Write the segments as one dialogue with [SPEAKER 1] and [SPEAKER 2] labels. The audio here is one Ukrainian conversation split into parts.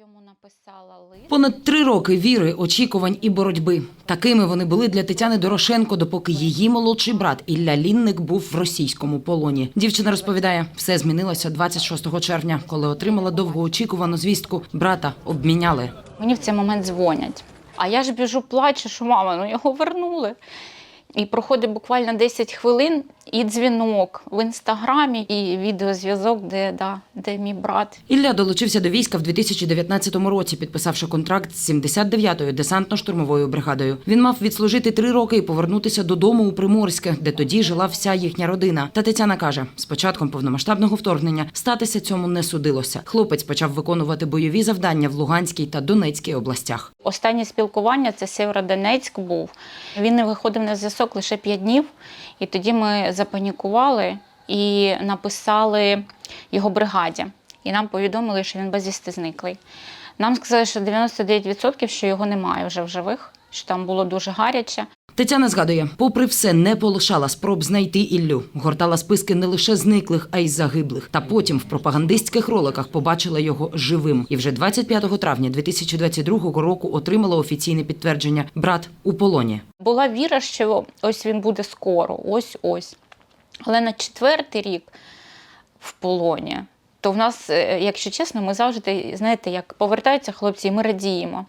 [SPEAKER 1] йому написала лист.
[SPEAKER 2] Понад три роки віри, очікувань і боротьби. Такими вони були для Тетяни Дорошенко, допоки її молодший брат Ілля Лінник був в російському полоні. Дівчина розповідає, все змінилося 26 червня, коли отримала довгоочікувану звістку. Брата обміняли.
[SPEAKER 1] Мені в цей момент дзвонять. А я ж біжу, плачу, що мама, ну його вернули. І проходить буквально 10 хвилин, і дзвінок в інстаграмі, і відеозв'язок, де, да, де мій брат.
[SPEAKER 2] Ілля долучився до війська в 2019 році, підписавши контракт з 79-ю десантно-штурмовою бригадою. Він мав відслужити три роки і повернутися додому у Приморське, де тоді жила вся їхня родина. Та Тетяна каже, з початком повномасштабного вторгнення статися цьому не судилося. Хлопець почав виконувати бойові завдання в Луганській та Донецькій областях.
[SPEAKER 1] Останнє спілкування це Сєвєродонецьк був. Він не виходив на зв'язок лише 5 днів, і тоді ми запанікували і написали його бригаді. І нам повідомили, що він безвісти зниклий. Нам сказали, що 99% що його немає вже в живих, що там було дуже гаряче.
[SPEAKER 2] Тетяна згадує, попри все, не полишала спроб знайти Іллю. Гортала списки не лише зниклих, а й загиблих. Та потім в пропагандистських роликах побачила його живим. І вже 25 травня 2022 року отримала офіційне підтвердження брат у полоні.
[SPEAKER 1] Була віра, що ось він буде скоро, ось ось. Але на четвертий рік в полоні, то в нас, е, якщо чесно, ми завжди, знаєте, як повертаються хлопці, і ми радіємо.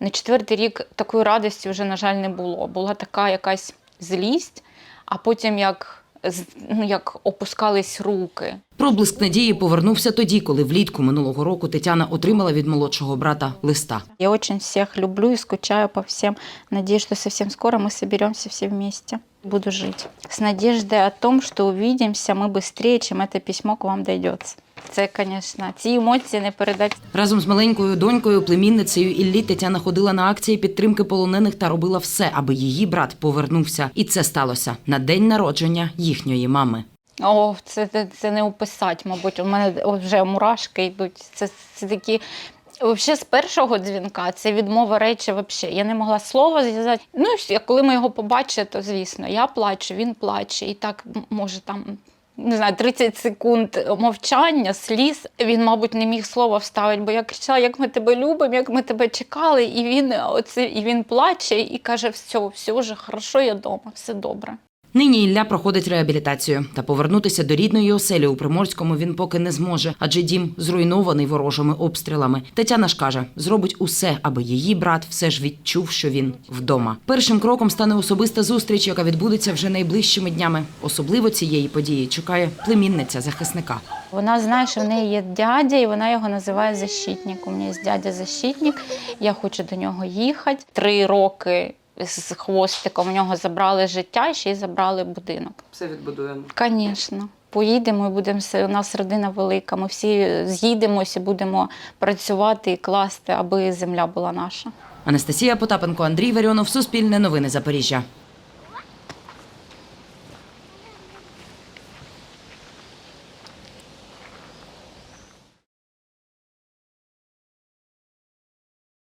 [SPEAKER 1] На четвертий рік такої радості вже, на жаль, не було. Була така якась злість, а потім як, ну, як опускались руки.
[SPEAKER 2] Проблиск надії повернувся тоді, коли влітку минулого року Тетяна отримала від молодшого брата листа.
[SPEAKER 1] Я очень всех люблю и скучаю по всем. Надеюсь, что совсем скоро мы соберемся все вместе Буду жить. С надеждой о том, что увидимся мы быстрее, чем это письмо к вам дойдется. Це, звісно, ці емоції не передати.
[SPEAKER 2] Разом з маленькою донькою, племінницею Іллі Тетяна ходила на акції підтримки полонених та робила все, аби її брат повернувся. І це сталося на день народження їхньої мами.
[SPEAKER 1] О, це, це, це не описати, мабуть. У мене от вже мурашки йдуть. Це, це такі. Взагалі, з першого дзвінка це відмова речі. Взагалі. Я не могла слова зв'язати. Ну, коли ми його побачили, то звісно, я плачу, він плаче. І так, може, там. Не знаю, 30 секунд мовчання, сліз. Він, мабуть, не міг слова вставити, бо я кричала, як ми тебе любимо, як ми тебе чекали. І він оце, і він плаче і каже: все, все вже хорошо, я вдома, все добре.
[SPEAKER 2] Нині Ілля проходить реабілітацію та повернутися до рідної оселі у Приморському він поки не зможе, адже дім зруйнований ворожими обстрілами. Тетяна ж каже, зробить усе, аби її брат все ж відчув, що він вдома. Першим кроком стане особиста зустріч, яка відбудеться вже найближчими днями. Особливо цієї події чекає племінниця захисника.
[SPEAKER 1] Вона знає, що в неї є дядя, і вона його називає защитник. У мене є дядя защитник. Я хочу до нього їхати. Три роки з хвостиком у нього забрали життя і ще й забрали будинок.
[SPEAKER 2] Все відбудуємо.
[SPEAKER 1] Звісно. Поїдемо і будемо все. У нас родина велика. Ми всі з'їдемося, будемо працювати і класти, аби земля була наша.
[SPEAKER 2] Анастасія Потапенко, Андрій Варіонов, Суспільне новини Запоріжжя.